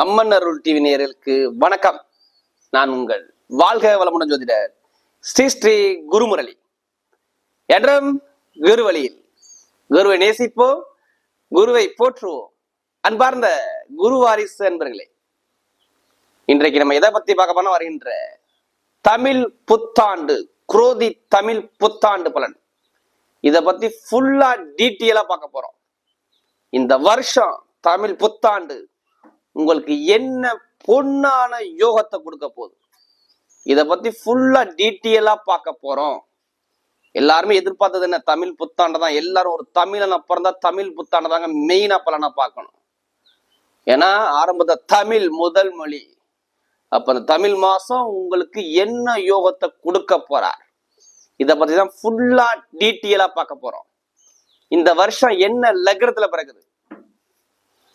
அம்மன் அருள் TV நேயர்களுக்கு வணக்கம். நான் உங்கள் வாழ்க வளமுடன் ஜோதிடர் ஸ்ரீ ஸ்ரீ குருமுரளி. என்றும் குருவழியில் குருவை நேசிப்போம் குருவை போற்றுவோம். அன்பார்ந்த குரு வாரிசு அன்பர்களே இன்றைக்கு நம்ம எதை பத்தி பார்க்க போனா வருகின்ற தமிழ் புத்தாண்டு குரோதி தமிழ் புத்தாண்டு பலன். இதை பத்தி ஃபுல்லா டீட்டெயிலா பார்க்க போறோம். இந்த வருஷம் தமிழ் புத்தாண்டு உங்களுக்கு என்ன பொன்னான யோகத்தை கொடுக்க போகுது? இதை பத்தி ஃபுல்லா டீட்டெயிலா பார்க்க போறோம். எல்லாருமே எதிர்பார்த்தது என்ன? தமிழ் புத்தாண்டு தான். எல்லாரும் ஒரு தமிழனை பிறந்தா தமிழ் புத்தாண்டு தாங்க மெயினா பலனா பார்க்கணும். ஏன்னா ஆரம்பத்தை தமிழ் முதல் மொழி. அப்ப அந்த தமிழ் மாசம் உங்களுக்கு என்ன யோகத்தை கொடுக்க போறார்? இதை பத்தி தான் ஃபுல்லா டீட்டெயிலா பார்க்க போறோம். இந்த வருஷம் என்ன லக்னத்துல பிறகுது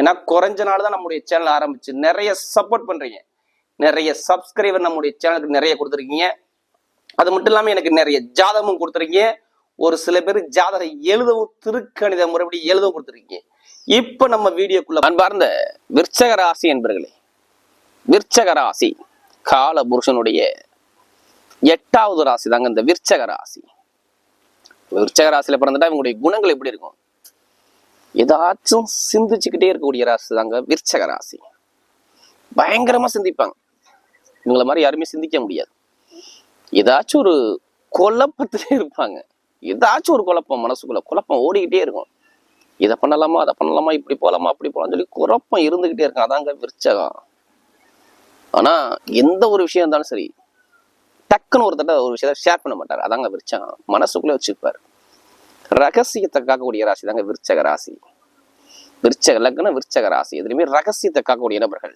ஏன்னா குறைஞ்ச நாள் தான் நம்முடைய சேனல் ஆரம்பிச்சு. நிறைய சப்போர்ட் பண்றீங்க. நிறைய சப்ஸ்கிரைபர் நம்முடைய சேனலுக்கு நிறைய கொடுத்துருக்கீங்க. அது மட்டும் இல்லாமல் எனக்கு நிறைய ஜாதகமும் கொடுத்துருக்கீங்க. ஒரு சில பேர் ஜாதகம் எழுதவும் திருக்கணித முறைப்படி எழுதவும் கொடுத்துருக்கீங்க. இப்ப நம்ம வீடியோக்குள்ள அன்பார்ந்த விற்சக ராசி என்பர்களே விற்சக ராசி கால புருஷனுடைய எட்டாவது ராசி தாங்க இந்த விற்சக ராசி. விற்சக ராசியில பிறந்துட்டா இவங்களுடைய குணங்கள் எப்படி இருக்கும்? ஏதாச்சும் சிந்திச்சுக்கிட்டே இருக்கக்கூடிய ராசி தாங்க விருச்சக ராசி. பயங்கரமாக சிந்திப்பாங்க. இவங்கள மாதிரி யாருமே சிந்திக்க முடியாது. ஏதாச்சும் ஒரு குழப்பத்திலே இருப்பாங்க. ஏதாச்சும் ஒரு குழப்பம் மனசுக்குள்ள குழப்பம் ஓடிக்கிட்டே இருக்கும். இதை பண்ணலாமா அதை பண்ணலாமா இப்படி போகலாமா அப்படி போகலாம்னு சொல்லி குழப்பம் இருந்துக்கிட்டே இருக்கும். அதாங்க விருச்சகம். ஆனால் எந்த ஒரு விஷயம் இருந்தாலும் சரி டக்குன்னு ஒரு தடவை ஒரு விஷயத்த ஷேர் பண்ண மாட்டார். அதாங்க விருச்சகம். மனசுக்குள்ளே வச்சுப்பார். ரகசியத்தை காக்கக்கூடிய ராசி தாங்க விருச்சக ராசி. விருச்சக லக்னம் விருச்சக ராசி. எதுலையுமே ரகசியத்தை காக்கக்கூடிய நபர்கள்.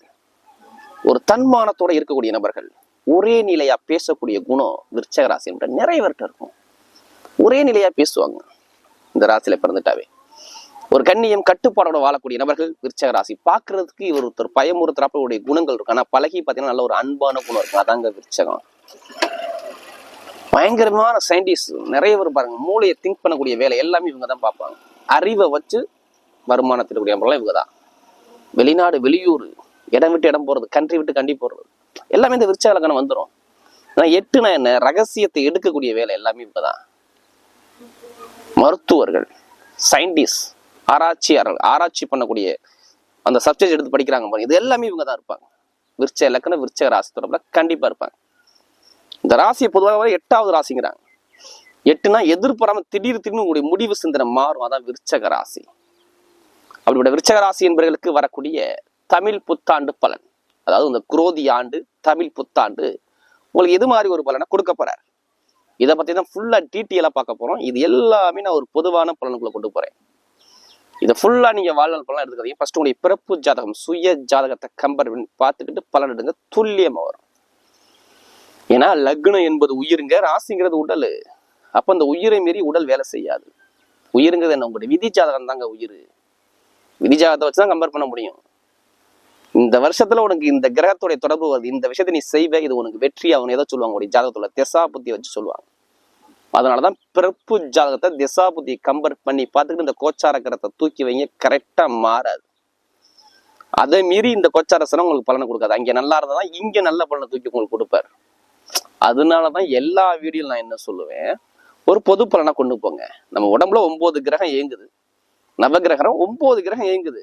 ஒரு தன்மானத்தோட இருக்கக்கூடிய நபர்கள். ஒரே நிலையா பேசக்கூடிய குணம் விருச்சக ராசி என்ற நிறைய பேர்கிட்ட இருக்கும். ஒரே நிலையா பேசுவாங்க. இந்த ராசியில பிறந்துட்டாவே. ஒரு கண்ணியம் கட்டுப்பாடோட வாழக்கூடிய நபர்கள் விருச்சக ராசி. பார்க்கறதுக்கு இவர் ஒருத்தர் பயமுறுத்துறப்ப குணங்கள் இருக்கும் ஆனா பழகி பார்த்தீங்கன்னா நல்ல ஒரு அன்பான குணம் இருக்கும் அதாங்க விருச்சகம். பயங்கரமான சயின்டிஸ்ட் நிறைய பேர் பாருங்க மூளையை திங்க் பண்ணக்கூடிய வேலை எல்லாமே இவங்க தான் பார்ப்பாங்க. அறிவை வச்சு வருமானத்திற்குரிய நபர்கள் இவங்க தான் வெளிநாடு வெளியூர் இடம் விட்டு இடம் போகிறது கண்ட்ரி விட்டு கண்டி போடுறது எல்லாமே இந்த விருச்சாலக்கணம் வந்துடும் ஆனால் எட்டுனா என்ன? ரகசியத்தை எடுக்கக்கூடிய வேலை எல்லாமே இவங்க தான் மருத்துவர்கள் சயின்டிஸ்ட் ஆராய்ச்சியாளர்கள் ஆராய்ச்சி பண்ணக்கூடிய அந்த சப்ஜெக்ட் எடுத்து படிக்கிறாங்க பாருங்க. இது எல்லாமே இவங்க தான் இருப்பாங்க. விருச்ச இலக்கணம் விருச்ச ராசி தொடர்பில் கண்டிப்பாக இருப்பாங்க. இந்த ராசியை பொதுவாக எட்டாவது ராசிங்கிறாங்க. எட்டுனா எதிர்பாராம திடீர் திடீர்னு உங்களுடைய முடிவு சிந்தனை மாறும். அதான் விருச்சக ராசி. அப்படிப்பட்ட விருச்சக ராசி என்பவர்களுக்கு வரக்கூடிய தமிழ் புத்தாண்டு பலன். அதாவது இந்த குரோதி ஆண்டு தமிழ் புத்தாண்டு உங்களுக்கு எது மாதிரி ஒரு பலனை கொடுக்க போறார்? இதை பத்தி தான் ஃபுல்லா டீட்டெயிலா பார்க்க போறோம். இது எல்லாமே நான் ஒரு பொதுவான பலனுக்குள்ள கொண்டு போறேன். இதை ஃபுல்லா நீங்க வாழ்நாள் பலன் எடுத்துக்காதீங்க. ஃபர்ஸ்ட் உங்களுடைய பிறப்பு ஜாதகம் சுய ஜாதகத்தை கம்பேர் பண்ணி பார்த்துக்கிட்டு பலன் எடுங்க. துல்லியமா வரும். ஏன்னா லக்னம் என்பது உயிருங்க ராசிங்கிறது உடல். அப்ப அந்த உயிரை மீறி உடல் வேலை செய்யாது. உயிருங்கிறது என்ன? உங்களுடைய விதி ஜாதகம் தாங்க உயிர். விதி ஜாதகத்தை வச்சு தான் கம்பேர் பண்ண முடியும். இந்த வருஷத்துல உனக்கு இந்த கிரகத்துடைய தொடர்பு வருது. இந்த விஷயத்தை நீ செய்வ இது உனக்கு வெற்றி அவங்க ஏதோ சொல்லுவாங்க. உடைய ஜாதகத்துல திசா புத்தி வச்சு சொல்லுவாங்க. அதனாலதான் பிறப்பு ஜாதகத்தை திசா புத்தி கம்பேர் பண்ணி பார்த்துக்கிட்டு இந்த கோச்சார கிரகத்தை தூக்கி வைங்க கரெக்டா மாறாது. அதை மீறி இந்த கோச்சாரசனம் உங்களுக்கு பலனை கொடுக்காது. அங்க நல்லா இருந்தா இங்க நல்ல பலனை தூக்கி உங்களுக்கு கொடுப்பாரு. அதனாலதான் எல்லா வீடியோவில் நான் என்ன சொல்லுவேன்? ஒரு பொது பலனை கொண்டு போங்க. நம்ம உடம்புல ஒம்பது கிரகம் இயங்குது. நவகிரகம் ஒம்பது கிரகம் இயங்குது.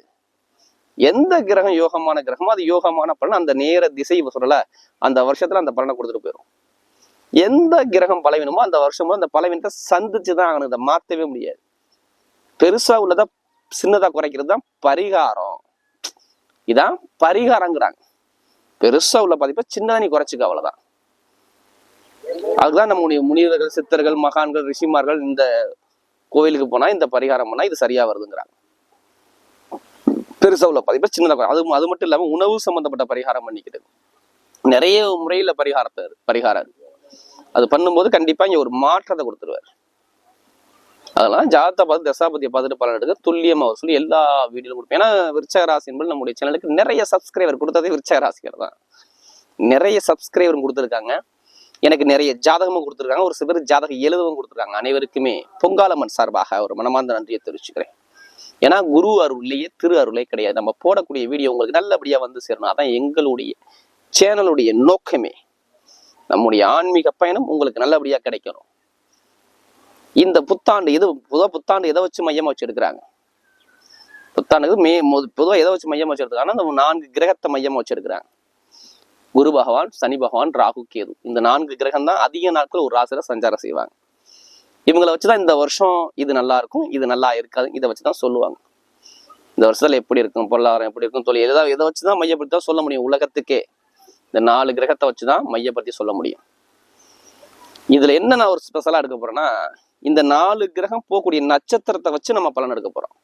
எந்த கிரகம் யோகமான கிரகமோ அது யோகமான பலன் அந்த நேர திசை சொல்லல அந்த வருஷத்துல அந்த பலனை கொடுத்துட்டு போயிடும் எந்த கிரகம் பலவீனமோ அந்த வருஷமும் அந்த பலவீனத்தை சந்திச்சுதான் ஆகணும். இதை மாத்தவே முடியாது. பெருசா உள்ளதை சின்னதா குறைக்கிறது தான் பரிகாரம். இதான் பரிகாரங்கிறாங்க. பெருசா உள்ள பாதிப்பை சின்னதா நீ குறைச்சிக்க அவ்வளவுதான். அதுதான் நம்முடைய முனிவர்கள் சித்தர்கள் மகான்கள் ரிஷிமார்கள் இந்த கோவிலுக்கு போனா இந்த பரிகாரம் பண்ணா இது சரியா வருதுங்கிறாங்க. பெருசா உள்ள பாதிப்பை அது அது மட்டும் இல்லாம உணவு சம்பந்தப்பட்ட பரிகாரம் பண்ணிக்கிறது நிறைய முறையில பரிகாரத்தை பரிகாரம் அது பண்ணும்போது கண்டிப்பா இங்க ஒரு மாற்றத்தை கொடுத்துருவாரு. அதெல்லாம் ஜாதத்தை பார்த்து தசாபதியை பார்த்துட்டு பலன் எடுக்க துல்லியமா அவர் சொல்லி எல்லா வீடியோலும் கொடுப்பேன். ஏன்னா விருச்சக ராசி என்பது நம்முடைய சேனலுக்கு நிறைய சப்ஸ்கிரைபர் கொடுத்ததே விருச்சக ராசிகர் தான். நிறைய சப்ஸ்கிரைபர் கொடுத்துருக்காங்க. எனக்கு நிறைய ஜாதகமும் கொடுத்துருக்காங்க. ஒரு சிலர் ஜாதகம் எழுதவும் கொடுத்துருக்காங்க. அனைவருக்குமே பொங்காலம்மன் சார்பாக ஒரு மனமார்ந்த நன்றியை தெரிவிச்சுக்கிறேன். ஏன்னா குரு அருள்லேயே திரு அருளே கிடையாது. நம்ம போடக்கூடிய வீடியோ உங்களுக்கு நல்லபடியாக வந்து சேரணும். அதான் எங்களுடைய சேனலுடைய நோக்கமே. நம்முடைய ஆன்மீக பயணம் உங்களுக்கு நல்லபடியாக கிடைக்கணும். இந்த புத்தாண்டு எது புத புத்தாண்டு எதை வச்சு மையமாக வச்சு புத்தாண்டு புத்தாண்டுக்கு மே பொதுவாக எதை வச்சு மையமாக வச்சு எடுக்கிறாங்கன்னா அந்த நான்கு கிரகத்தை மையமாக வச்சுருக்கிறாங்க குரு பகவான் சனி பகவான் ராகு கேது. இந்த நான்கு கிரகம் தான் அதிக நாட்கள் ஒரு ராசியில சஞ்சாரம் செய்வாங்க. இவங்களை வச்சுதான் இந்த வருஷம் இது நல்லா இருக்கும் இது நல்லா இருக்காது இதை வச்சுதான் சொல்லுவாங்க. இந்த வருஷத்துல எப்படி இருக்கும் பொருளாதாரம் எப்படி இருக்கும் தொழில் எதாவது இதை வச்சுதான் மையப்படுத்தி தான் சொல்ல முடியும் உலகத்துக்கே. இந்த நாலு கிரகத்தை வச்சுதான் மையப்படுத்தி சொல்ல முடியும். இதுல என்ன நான் ஒரு ஸ்பெஷலா எடுக்க போறேன்னா இந்த நாலு கிரகம் போகக்கூடிய நட்சத்திரத்தை வச்சு நம்ம பலன் எடுக்க போறோம்.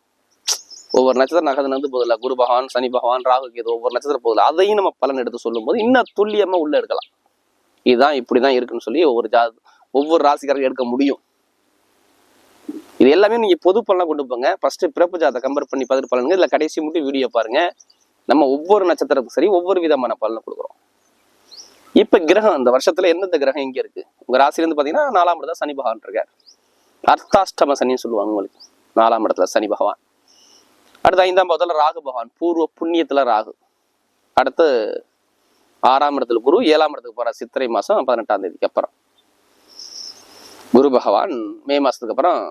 ஒவ்வொரு நட்சத்திர நகர்ந்து வந்து போதில்ல குரு பகவான் சனி பகவான் ராகு கேது ஒவ்வொரு நட்சத்திரம் போதில்ல அதையும் நம்ம பலன் எடுத்து சொல்லும்போது இன்னும் துல்லியமா உள்ள எடுக்கலாம். இதுதான் இப்படிதான் இருக்குன்னு சொல்லி ஒவ்வொரு ஜா ஒவ்வொரு ராசிக்காரர்கள் எடுக்க முடியும். இது எல்லாமே நீங்க பொது பலனா கொண்டு போங்க. ஃபர்ஸ்ட் பிறப்பு ஜாதத்தை கம்பேர் பண்ணி பார்த்துட்டு பலனுங்க இதுல கடைசி மட்டும் வீடியோ பாருங்க. நம்ம ஒவ்வொரு நட்சத்திரத்துக்கும் சரி ஒவ்வொரு விதமான பலனை கொடுக்குறோம். இப்ப கிரகம் இந்த வருஷத்துல எந்தெந்த கிரகம் இங்க இருக்கு? உங்க ராசில இருந்து பாத்தீங்கன்னா நாலாம் இடத்துல சனி பகவான் இருக்கார். அர்த்தாஷ்டம சனின்னு சொல்லுவாங்க உங்களுக்கு. நாலாம் இடத்துல சனி பகவான். அடுத்து ஐந்தாம் பாவத்தில் ராகு பகவான் பூர்வ புண்ணியத்துல ராகு. அடுத்து ஆறாம் இடத்துல குரு ஏழாம் இடத்துக்கு போற சித்திரை மாசம் பதினெட்டாம் தேதிக்கு அப்புறம். குரு பகவான் மே மாசத்துக்கு அப்புறம்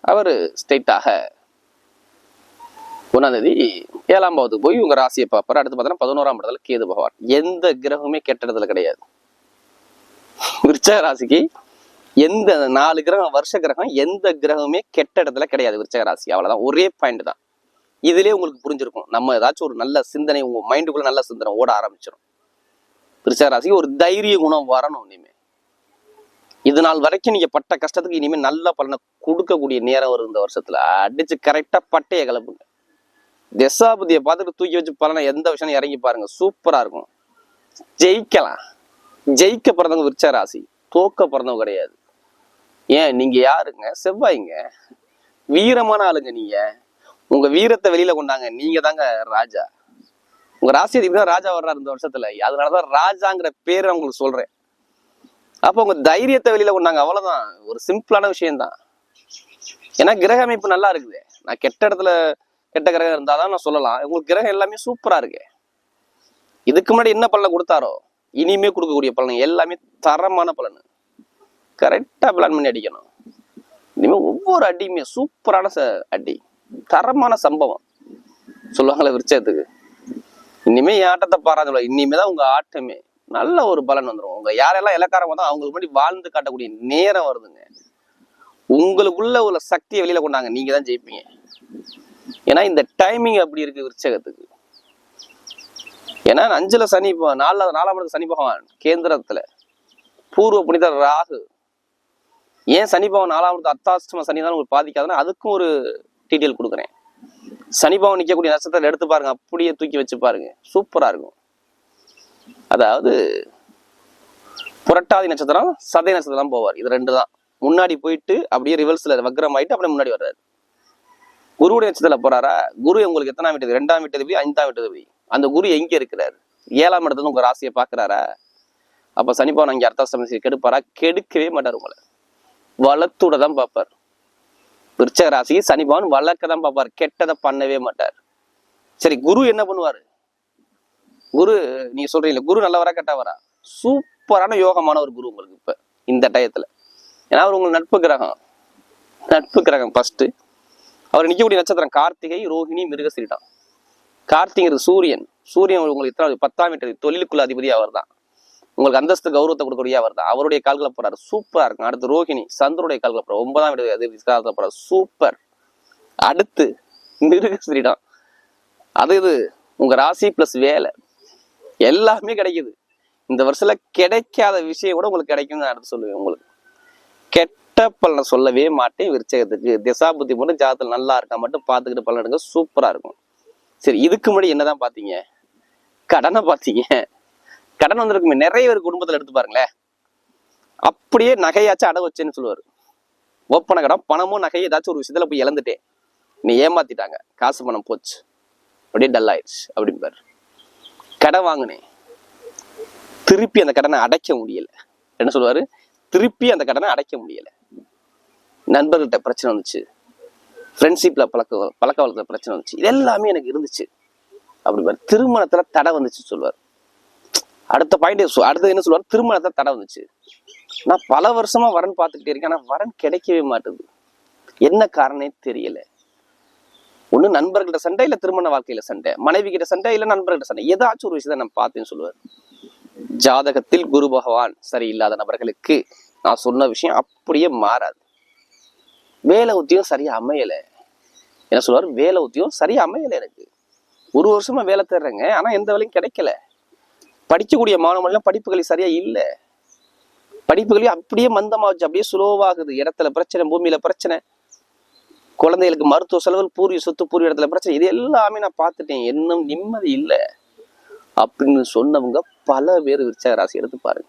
அவர் ஸ்டேட்டாக ஒன்னாம் தேதி ஏழாம் பாவத்துக்கு போய் உங்கள் ராசியை பார்ப்பார். அடுத்து பார்த்தோன்னா பதினோராம் இடத்துல கேது பகவான். எந்த கிரகமுமே கெட்ட இடத்துல கிடையாது. விருச்சக ராசிக்கு எந்த நாலு கிரகம் வருஷ கிரகம் எந்த கிரகமுமே கெட்ட இடத்துல கிடையாது விருச்சக ராசி அவ்வளவுதான். ஒரே பாயிண்ட் தான். இதுலேயே உங்களுக்கு புரிஞ்சிருக்கும். நம்ம ஏதாச்சும் ஒரு நல்ல சிந்தனை உங்க மைண்டுக்குள்ள நல்ல சிந்தனை ஓட ஆரம்பிச்சிடும் விருச்சக ராசிக்கு ஒரு தைரிய குணம் வரணும் இனிமே. இது நாள் வரைக்கும் நீங்க பட்ட கஷ்டத்துக்கு இனிமே நல்ல பலனை கொடுக்கக்கூடிய நேரம் வரும் இந்த வருஷத்துல. அடிச்சு கரெக்டா பட்டைய கிளப்புங்க தசாபதியை பார்த்துட்டு தூக்கி வச்சு பலனை எந்த விஷயம் இறங்கி பாருங்க. சூப்பரா இருக்கும். ஜெயிக்கலாம். ஜெயிக்க பிறந்தவங்க விருச்ச ராசி. தோக்க பிறந்தவங்க கிடையாது. ஏன்? நீங்க யாருங்க? செவ்வாய்ங்க. வீரமான ஆளுங்க நீங்க. உங்க வீரத்தை வெளியில கொண்டாங்க நீங்க தாங்க ராஜா. உங்க ராசி அதிபதி தான் ராஜா வர்றாரு இந்த வருஷத்துல. அதனாலதான் ராஜாங்கிற பேர் அவங்களுக்கு உங்களுக்கு சொல்றேன். அப்ப உங்க தைரியத்தை வெளியில கொண்டாங்க அவ்வளவுதான். ஒரு சிம்பிளான விஷயம்தான். ஏன்னா கிரக அமைப்பு நல்லா இருக்குது. நான் கெட்ட இடத்துல கெட்ட கிரகம் இருந்தாதான் நான் சொல்லலாம். உங்களுக்கு கிரகம் எல்லாமே சூப்பரா இருக்கு. இதுக்கு முன்னாடி என்ன பலனை கொடுத்தாரோ இனிமே கொடுக்கக்கூடிய பலன் எல்லாமே தரமான பலன். கரெக்டா பிளான் பண்ணி அடிக்கணும். இனிமே ஒவ்வொரு அடியுமே சூப்பரான ச- அடி. தரமான சம்பவம். சொல்லுவாங்களே விருச்சத்துக்கு இனிமே என் ஆட்டத்தை பாராது இனிமே தான் உங்க ஆட்டமே. நல்ல ஒரு பலன் வந்துடும் உங்க யாரெல்லாம் இலக்காரம் வந்தோம் அவங்களுக்கு முன்னாடி வாழ்ந்து காட்டக்கூடிய நேரம் வருதுங்க. உங்களுக்குள்ள உள்ள சக்தியை வெளியில கொண்டாங்க நீங்க தான் ஜெயிப்பீங்க. ஏன்னா இந்த டைமிங் அப்படி இருக்கு விருச்சகத்துக்கு ஏன்னா அஞ்சுல சனி ப- நாலு நாலாம் இடத்துல சனி பகவான் கேந்திரத்துல. பூர்வ புனித ராகு. ஏன் சனி பகவான் நாலாம் இடத்து அத்தாஷ்டம சனி தான் உங்களுக்கு பாதிக்காதுன்னா அதுக்கும் ஒரு டீட்டெயில் கொடுக்குறேன். சனிபாவம் நிற்கக்கூடிய நட்சத்திரத்தை எடுத்து பாருங்க அப்படியே தூக்கி வச்சு பாருங்க. சூப்பராக இருக்கும். அதாவது புரட்டாதி நட்சத்திரம் சதை நட்சத்திரம் போவார். இது ரெண்டு தான். முன்னாடி போயிட்டு அப்படியே ரிவர்ஸில் வக்ரம் ஆகிட்டு அப்படியே முன்னாடி வர்றாரு. குருவுடைய நட்சத்திரத்தில் போறாரா? குரு உங்களுக்கு எத்தனாம் வீட்டு ரெண்டாம் வீட்டு ஐந்தாம் வீட்டு அந்த குரு எங்கே இருக்கிறார்? ஏழாம் இடத்துல உங்கள் ராசியை பார்க்குறாரா? அப்போ சனிபவன் அங்கே அர்த்தாஷ்டமி கெடுப்பாரா? கெடுக்கவே மாட்டார் உங்களை. வளத்தோட தான் பார்ப்பார். விருச்சக ராசி சனிபவன் வளர்க்க தான் பார்ப்பார். கெட்டதை பண்ணவே மாட்டார். சரி குரு என்ன பண்ணுவார்? குரு நீ சொல்றீங்க குரு நல்லவரா கெட்டவரா? சூப்பரான யோகமான ஒரு குரு உங்களுக்கு இப்ப இந்த டயத்துல. ஏன்னா அவர் உங்களுக்கு நட்பு கிரகம். நட்பு கிரகம் ஃபர்ஸ்ட் அவர் நிற்கக்கூடிய நட்சத்திரம் கார்த்திகை ரோஹிணி மிருகசீரிடம். கார்த்திகர் சூரியன். சூரியன் உங்களுக்கு எத்தனை பத்தாம் வீட்டு தொழிலுக்குள்ள அதிபதி அவர் தான் உங்களுக்கு அந்தஸ்து கௌரவத்தை கொடுக்கக்கூடிய அவர் தான். அவருடைய கால்களை போறாரு சூப்பரா இருக்கும் அடுத்து ரோஹிணி சந்தருடைய கால்களை போறாரு ஒன்பதாம் வீடு அது காலத்துல போறாரு சூப்பர் அடுத்து மிருகசீரிடம் அது இது உங்க ராசி பிளஸ் வேலை. எல்லாமே கிடைக்குது. இந்த வருஷத்துல கிடைக்காத விஷயம் கூட உங்களுக்கு கிடைக்கும் நான் அடுத்து சொல்லுவேன் உங்களுக்கு. கெட்ட பலனை சொல்லவே மாட்டேன் விருச்சகத்துக்கு. திசா புத்தி மட்டும் ஜாதத்தில் நல்லா இருக்கா மட்டும் பார்த்துக்கிட்டு பலன் எடுங்க. சூப்பரா இருக்கும். சரி இதுக்கு முன்னாடி என்னதான் பார்த்தீங்க? கடனை பார்த்தீங்க. கடன் வந்திருக்குமே நிறைய பேர் குடும்பத்தில் எடுத்து பாருங்களேன். அப்படியே நகையாச்சும் அடகு வச்சேன்னு சொல்லுவார். ஓப்பன கடன் பணமும் நகையும் ஏதாச்சும் ஒரு விஷயத்துல போய் இழந்துட்டேன். நீ ஏமாத்திட்டாங்க. காசு பணம் போச்சு. அப்படியே டல் ஆயிடுச்சு அப்படிம்பாரு. கடன் வாங்கினேன். திருப்பி அந்த கடனை அடைக்க முடியல. என்ன சொல்லுவாரு? திருப்பி அந்த கடனை அடைக்க முடியல. நண்பர்கிட்ட பிரச்சனை வந்துச்சு. ஃப்ரெண்ட்ஷிப்ல பழக்க பழக்க வழக்கத்துல பிரச்சனை வந்துச்சு. இது எல்லாமே எனக்கு இருந்துச்சு. அப்படி திருமணத்துல தடை வந்துச்சு சொல்லுவார். அடுத்த பாயிண்ட் அடுத்தது என்ன சொல்லுவார் திருமணத்தை தடை வந்துச்சு. நான் பல வருஷமா வரன் பார்த்துக்கிட்டே இருக்கேன். ஆனா வரன் கிடைக்கவே மாட்டுது. என்ன காரணமே தெரியல. ஒன்று நண்பர்கள்ட்ட சண்டை இல்ல திருமண வாழ்க்கையில சண்டை. மனைவி கிட்ட சண்டை இல்ல நண்பர்கள்ட்ட சண்டை. ஏதாச்சும் ஒரு விஷயத்தை நான் பார்த்தேன்னு சொல்லுவார் ஜாதகத்தில் குரு பகவான் சரியில்லாத நபர்களுக்கு நான் சொன்ன விஷயம் அப்படியே மாறாது. வேலை உத்தியம் சரியா அமையல. என்ன சொல்லுவார்? வேலை உத்தியம் சரியா அமையல எனக்கு. ஒரு வருஷமா வேலை தேடுறேங்க. ஆனா எந்த வேலையும் கிடைக்கல. படிக்கக்கூடிய மாணவர்கள்லாம் படிப்புகள் சரியா இல்லை. படிப்புகளையும் அப்படியே மந்தமாச்சு அப்படியே சுலோவாகுது இடத்துல பிரச்சனை பூமியில பிரச்சனை. குழந்தைகளுக்கு மருத்துவ செலவுகள் பூர்வீக சொத்து பூர்வீக இடத்துல பிரச்சனை. இது எல்லாமே நான் பார்த்துட்டேன். இன்னும் நிம்மதி இல்லை. அப்படின்னு சொன்னவங்க பல பேர் விருச்சக ராசி எடுத்து பாருங்க.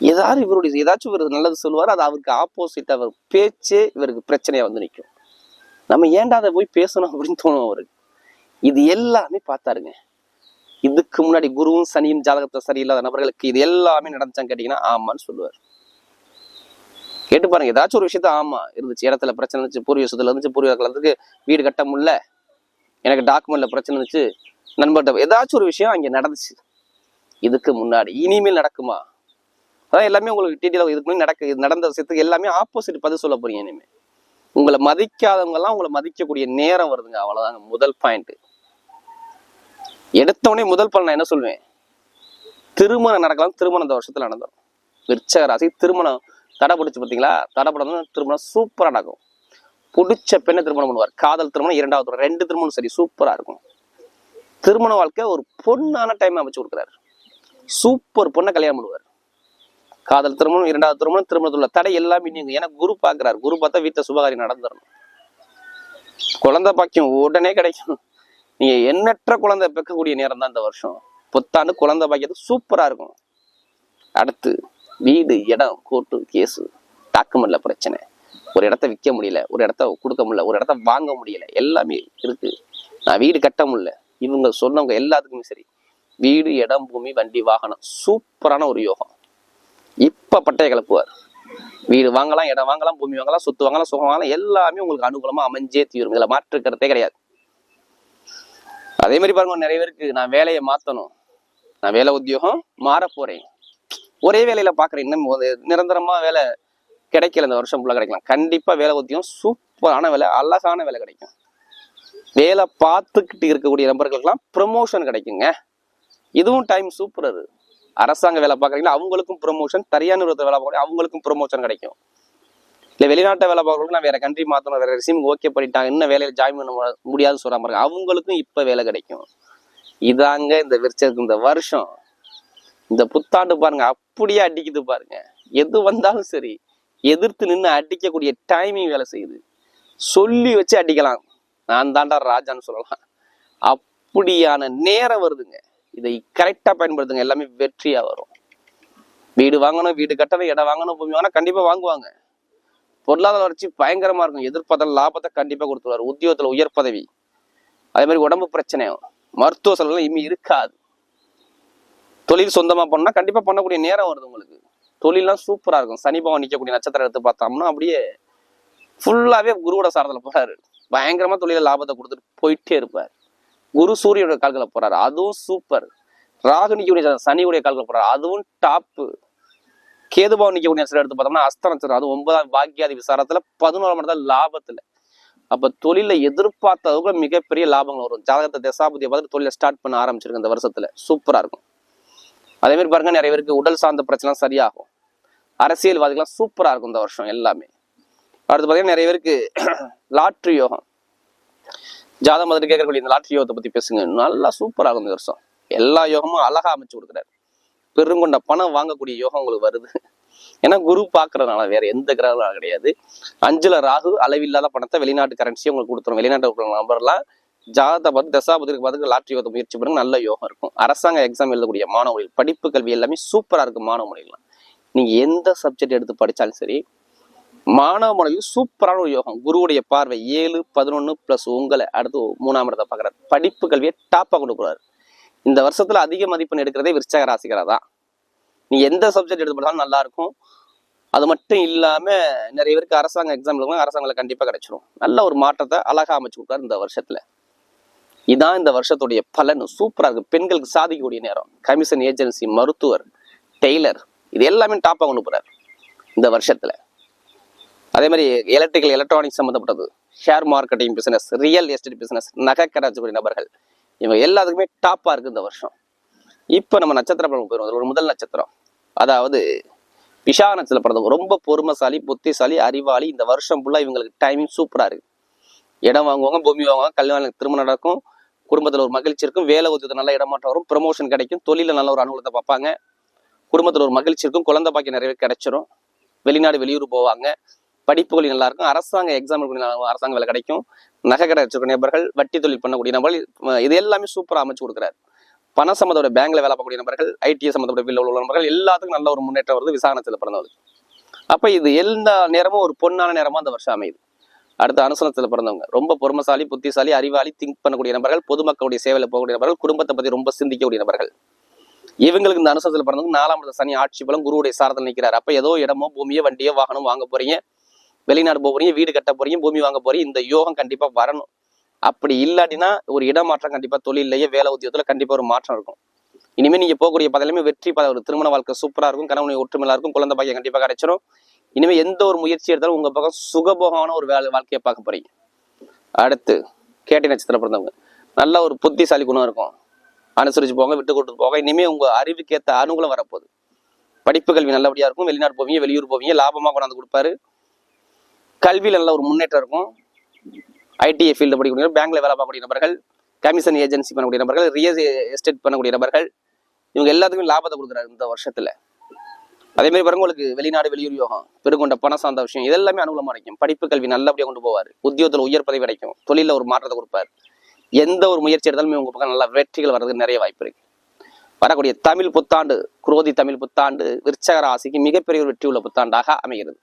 ஏதாவது இவருடைய ஏதாச்சும் இவர் நல்லது சொல்லுவார் அது அவருக்கு ஆப்போசிட் அவர் பேச்சே இவருக்கு பிரச்சனையா வந்து நிற்கும். நம்ம ஏன்டா அதை போய் பேசணும் அப்படின்னு தோணும் அவருக்கு. இது எல்லாமே பார்த்தாருங்க. இதுக்கு முன்னாடி குருவும் சனியும் ஜாதகத்தை சரியில்லாத நபர்களுக்கு இது எல்லாமே நடந்துச்சான்னு கேட்டீங்கன்னா ஆமான்னு சொல்லுவார். கேட்டு பாருங்க ஏதாச்சும் ஒரு விஷயத்த ஆமா இருந்துச்சு. இடத்துல பிரச்சனை இருந்துச்சு பூர்வீக சொத்துல இருந்துச்சு பூர்வீக கலந்துக்கு வீடு கட்ட முடியல எனக்கு டாக்குமெண்ட்ல பிரச்சனை இருந்துச்சு நண்பர்கிட்ட ஏதாச்சும் ஒரு விஷயம் அங்கே நடந்துச்சு. இதுக்கு முன்னாடி இனிமேல் நடக்குமா? அதான் எல்லாமே உங்களுக்கு டீட்டெயிலாக இதுக்கு முன்னாடி நடக்க நடந்த விஷயத்துக்கு எல்லாமே ஆப்போசிட் பதில் சொல்ல போறீங்க இனிமேல் உங்களை மதிக்காதவங்கெல்லாம் உங்களை மதிக்கக்கூடிய நேரம் வருதுங்க அவ்வளோதாங்க முதல் பாயிண்ட்டு எடுத்தவொடனே முதல் பலன் நான் என்ன சொல்லுவேன் திருமணம் நடக்கலாம் திருமணம் இந்த வருஷத்துல நடந்தோம். விருச்சக ராசி திருமணம் தடை பார்த்தீங்களா தடை திருமணம் சூப்பரா நடக்கும். பிடிச்ச பெண்ணை திருமணம் பண்ணுவார். காதல் திருமணம் இரண்டாவது ரெண்டு திருமணம் சரி சூப்பரா இருக்கும். திருமண வாழ்க்கை ஒரு பொண்ணான டைம் அமைச்சு கொடுக்குறாரு. சூப்பர் பொண்ணை கல்யாணம் பண்ணுவார். காதல் திருமணம் இரண்டாவது திருமணம் திருமணத்தில் உள்ள தடை எல்லாமே நீங்க ஏன்னா குரு பாக்குறாரு. குரு பார்த்தா வீட்டில் சுபகாரி நடந்துடணும் குழந்தை பாக்கியம் உடனே கிடைக்கும். நீங்க எண்ணற்ற குழந்தை பெக்கக்கூடிய நேரம் தான் இந்த வருஷம். புத்தாண்டு குழந்தை பாக்கியது சூப்பரா இருக்கும். அடுத்து வீடு இடம் கோர்ட்டு கேஸு டாக்குமெண்ட்ல பிரச்சனை. ஒரு இடத்த விற்க முடியல ஒரு இடத்த கொடுக்க முடியல ஒரு இடத்த வாங்க முடியல எல்லாமே இருக்கு. நான் வீடு கட்ட முடியல. இவங்க சொன்னவங்க எல்லாத்துக்குமே சரி. வீடு இடம் பூமி வண்டி வாகனம் சூப்பரான ஒரு யோகம். இப்ப பட்டைய கிளப்புவார் வீடு வாங்கலாம் இடம் வாங்கலாம் பூமி வாங்கலாம் சொத்து வாங்கலாம் சுகம் வாங்கலாம் எல்லாமே உங்களுக்கு அனுகூலமா அமைஞ்சே தீரும். இதுல மாற்று கருத்தே கிடையாது. அதே மாதிரி பாருங்க நிறைய பேருக்கு நான் வேலையை மாத்தணும். நான் வேலை உத்தியோகம் மாற போறேன். ஒரே வேலையில பாக்குறேன் இன்னும் நிரந்தரமா வேலை கிடைக்கல இந்த வருஷம் ஃபுல்லாக கிடைக்கலாம். கண்டிப்பா வேலை உத்தியோகம் சூப்பரான வேலை அழகான வேலை கிடைக்கும். வேலை பார்த்துக்கிட்டு இருக்கக்கூடிய நபர்களுக்கெல்லாம் ப்ரொமோஷன் கிடைக்குங்க. இதுவும் டைம் சூப்பர் அது. அரசாங்க வேலை பார்க்குறீங்கன்னா அவங்களுக்கும் ப்ரொமோஷன் தனியார் நிறுவனத்தில் வேலை பார்க்குறீங்க அவங்களுக்கும் ப்ரொமோஷன் கிடைக்கும். இல்லை வெளிநாட்டை வேலை பார்க்குறவங்களுக்கு நான் வேற கண்ட்ரி மாற்றணும் வேற ரிசீம் ஓகே பண்ணிட்டாங்க இன்னும் வேலையில் ஜாயின் பண்ண முடியாதுன்னு சொல்கிற மாதிரி அவங்களுக்கும் இப்போ வேலை கிடைக்கும். இதாங்க இந்த விரிச்சதுக்கு இந்த வருஷம். இந்த புத்தாண்டு பாருங்க அப்படியே அடிக்குது பாருங்க. எது வந்தாலும் சரி எதிர்த்து நின்று அடிக்கக்கூடிய டைமிங் வேலை செய்யுது. சொல்லி வச்சு அடிக்கலாம். நான் தாண்டா ராஜான்னு சொல்லலாம். அப்படியான நேரம் வருதுங்க. இதை கரெக்டாக பயன்படுத்துங்க. எல்லாமே வெற்றியாக வரும். வீடு வாங்கணும் வீடு கட்டணும் இடம் வாங்கணும் பூமி வாங்கினா கண்டிப்பாக வாங்குவாங்க. பொருளாதார வளர்ச்சி பயங்கரமா இருக்கும். எதிர்பார்த்த லாபத்தை கண்டிப்பா கொடுத்துருவாரு. உத்தியோகத்துல உயர் பதவி. அதே மாதிரி உடம்பு பிரச்சனை. மருத்துவ செலவுலாம் இனிமே இருக்காது. தொழில் சொந்தமா பண்ணா கண்டிப்பா பண்ணக்கூடிய நேரம் வருது உங்களுக்கு. தொழில்லாம் சூப்பரா இருக்கும். சனி நிற்கக்கூடிய நிக்கக்கூடிய நட்சத்திரம் எடுத்து பார்த்தோம்னா அப்படியே ஃபுல்லாவே குருவோட சாரத்துல போறாரு. பயங்கரமா தொழில லாபத்தை கொடுத்துட்டு போயிட்டே இருப்பார். குரு சூரியனுடைய கால்களை போறாரு. அதுவும் சூப்பர் ராகு நிக்கக்கூடிய சனியுடைய கால்களை போறாரு. அதுவும் டாப்பு கேதுபாவன் நிற்கக்கூடிய நட்சத்திரம் எடுத்து பார்த்தோம்னா அஸ்த நட்சத்திரம் அது ஒன்பதாம் பாக்கியாதி விசாரத்துல பதினோராம் இடத்துல லாபத்துல. அப்ப தொழில எதிர்பார்த்த அளவுக்கு மிகப்பெரிய லாபங்கள் வரும். ஜாதகத்தை தசாபதியை பார்த்து தொழிலை ஸ்டார்ட் பண்ண ஆரம்பிச்சிருக்கு இந்த வருஷத்துல. சூப்பரா இருக்கும். அதே மாதிரி பாருங்க நிறைய பேருக்கு உடல் சார்ந்த பிரச்சனை சரியாகும். அரசியல்வாதிகள்லாம் சூப்பரா இருக்கும் இந்த வருஷம் எல்லாமே. அடுத்து பார்த்தீங்கன்னா நிறைய பேருக்கு லாட்ரி யோகம். ஜாதகம் மாதிரி கேட்கக்கூடிய இந்த லாட்ரி யோகத்தை பத்தி பேசுங்க. நல்லா சூப்பராக இருக்கும் இந்த வருஷம். எல்லா யோகமும் அழகா அமைச்சு கொடுக்குறாரு. பெருங்கொண்ட பணம் வாங்கக்கூடிய யோகம் உங்களுக்கு வருது. ஏன்னா குரு பார்க்கறதுனால வேற எந்த கிரகங்களும் கிடையாது. அஞ்சுல ராகு அளவில்லாத பணத்தை வெளிநாட்டு கரன்சியை உங்களுக்கு கொடுத்துரும். வெளிநாட்டு இருக்கிற நம்பர்லாம் ஜாதகத்தை பார்த்து தசாபதிக்கு பார்த்து லாட்ரி யோகத்தை முயற்சி பண்ணுங்க நல்ல யோகம் இருக்கும். அரசாங்க எக்ஸாம் எழுதக்கூடிய மாணவர்கள் படிப்பு கல்வி எல்லாமே சூப்பரா இருக்கு மாணவர்கள்லாம் நீங்க எந்த சப்ஜெக்ட் எடுத்து படிச்சாலும் சரி மாணவ மாணவி சூப்பரான ஒரு யோகம். குருவுடைய பார்வை ஏழு பதினொன்னு பிளஸ் உங்களை அடுத்து மூணாம் இடத்தை பார்க்குறாரு. படிப்பு கல்வியை டாப்பாக கொடுக்குறாரு இந்த வருஷத்துல அதிக மதிப்பெண் எடுக்கிறதே விருச்சக ராசிகரா தான் நீ எந்த சப்ஜெக்ட் எடுத்து படித்தாலும் நல்லா இருக்கும் அது மட்டும் இல்லாமல் நிறைய பேருக்கு அரசாங்க எக்ஸாம் எழுதுவாங்க அரசாங்கம் கண்டிப்பாக கிடைச்சிரும். நல்ல ஒரு மாற்றத்தை அழகாக அமைச்சு கொடுத்தாரு இந்த வருஷத்தில். இதான் இந்த வருஷத்துடைய பலன். சூப்பராக இருக்கு. பெண்களுக்கு சாதிக்கக்கூடிய நேரம். கமிஷன் ஏஜென்சி மருத்துவர் டெய்லர் இது எல்லாமே டாப்பாக கொண்டு போகிறார் இந்த வருஷத்தில். அதே மாதிரி எலக்ட்ரிக்கல் எலக்ட்ரானிக்ஸ் சம்மந்தப்பட்டது share marketing business real estate business நகை கராச்சக்கூடிய நபர்கள். இவங்க எல்லாத்துக்குமே டாப்பாக இருக்குது இந்த வருஷம். இப்போ நம்ம நட்சத்திர பலன் போயிடும் ஒரு முதல் நட்சத்திரம். அதாவது விஷா நட்சத்திரம் பிறந்தவங்க. ரொம்ப பொறுமைசாலி புத்திசாலி அறிவாளி. இந்த வருஷம் ஃபுல்லாக இவங்களுக்கு டைமிங் சூப்பராக இருக்கு. இடம் வாங்குவாங்க பூமி வாங்குவாங்க கல்யாணம் திருமணம் நடக்கும். குடும்பத்தில் ஒரு மகிழ்ச்சி இருக்கும். வேலை உத்தியத்தில் நல்ல இடமாற்றம் வரும். ப்ரமோஷன் கிடைக்கும். தொழிலில் நல்ல ஒரு அனுகூலத்தை பார்ப்பாங்க. குடும்பத்தில் ஒரு மகிழ்ச்சி இருக்கும். குழந்தை பாக்கி நிறையவே கிடைச்சிரும். வெளிநாடு வெளியூர் போவாங்க. படிப்புகள் நல்லா இருக்கும். அரசாங்க எக்ஸாம் அரசாங்க வேலை கிடைக்கும். நகை கடை வச்சிருக்க நபர்கள் வட்டி தொழில் பண்ணக்கூடிய நபர்கள் இது எல்லாமே சூப்பராக அமைச்சு கொடுக்குறாரு. பண சம்மந்தோட பேங்க்ல வேலை பார்க்கக்கூடிய நபர்கள் ஐடிஐ சம்மந்தப்பட்ட பில்ல உள்ள நபர்கள் எல்லாத்துக்கும் நல்ல ஒரு முன்னேற்றம் வருது விசாரணத்தில் பிறந்தவர்கள் அப்ப இது எல்லா நேரமும் ஒரு பொன்னான நேரமா அந்த வருஷம் அமையுது. அடுத்த அனுசனத்தில் பிறந்தவங்க ரொம்ப பொறுமசாலி புத்திசாலி அறிவாளி திங்க் பண்ணக்கூடிய நபர்கள் பொதுமக்களுடைய சேவையில போகக்கூடிய நபர்கள் குடும்பத்தை பத்தி ரொம்ப சிந்திக்கக்கூடிய நபர்கள். இவங்களுக்கு இந்த அனுசனத்தில் பிறந்தவங்க நாலாம் சனி ஆட்சி பலம் குருவுடைய சாரத்தில் நிற்கிறார் அப்ப ஏதோ இடமோ பூமியோ வண்டியோ வாகனம் வாங்க போறீங்க வெளிநாடு போக போறீங்க வீடு கட்ட போறீங்க பூமி வாங்க போறீங்க இந்த யோகம் கண்டிப்பா வரணும். அப்படி இல்லாட்டினா ஒரு இடமாற்றம் கண்டிப்பா தொழிலையே வேலை உத்தியோகத்துல கண்டிப்பா ஒரு மாற்றம் இருக்கும். இனிமேல் நீங்க போகக்கூடிய பதவியுமே வெற்றி பத ஒரு திருமண வாழ்க்கை சூப்பரா இருக்கும் கணவனை ஒற்றுமையா இருக்கும் குழந்தை பாக்கியம் கண்டிப்பா கிடைச்சிடும் இனிமே எந்த ஒரு முயற்சி எடுத்தாலும் உங்க பக்கம் சுகபோகமான ஒரு வேலை வாழ்க்கையை பார்க்க போறீங்க. அடுத்து கேட்டி நட்சத்திரம் பிறந்தவங்க. நல்ல ஒரு புத்திசாலி குணம் இருக்கும். அனுசரிச்சு போங்க விட்டு கொடுத்து போக இனிமேல் உங்க அறிவுக்கேத்த அனுகூலம் வரப்போகுது. படிப்பு கல்வி நல்லபடியா இருக்கும். வெளிநாடு போவீங்க வெளியூர் போவீங்க லாபமா கொண்டாந்து கொடுப்பாரு. கல்வியில் நல்ல ஒரு முன்னேற்றம் இருக்கும். ஐடிஐ ஃபீல்டு படிக்கக்கூடிய பேங்க்ல வேலை பார்க்கக்கூடிய நபர்கள் கமிஷன் ஏஜென்சி பண்ணக்கூடிய நபர்கள் ரியல் எஸ்டேட் பண்ணக்கூடிய நபர்கள் இவங்க எல்லாத்துக்குமே லாபத்தை கொடுக்குறாரு இந்த வருஷத்துல. அதே மாதிரி பாருங்க உங்களுக்கு வெளிநாடு வெளியூர் யோகம் பெருங்கொண்ட பணம் சார்ந்த விஷயம் இதெல்லாமே அனுகூலமா கிடைக்கும் படிப்பு கல்வி நல்லபடியாக கொண்டு போவார். உத்தியோகத்துல உயர் பதவி கிடைக்கும். தொழில ஒரு மாற்றத்தை கொடுப்பார். எந்த ஒரு முயற்சி எடுத்தாலுமே உங்க பக்கம் நல்ல வெற்றிகள் வர்றதுக்கு நிறைய வாய்ப்பு இருக்கு. வரக்கூடிய தமிழ் புத்தாண்டு குரோதி தமிழ் புத்தாண்டு விற்சக ராசிக்கு மிகப்பெரிய ஒரு வெற்றி உள்ள புத்தாண்டாக அமைகிறது.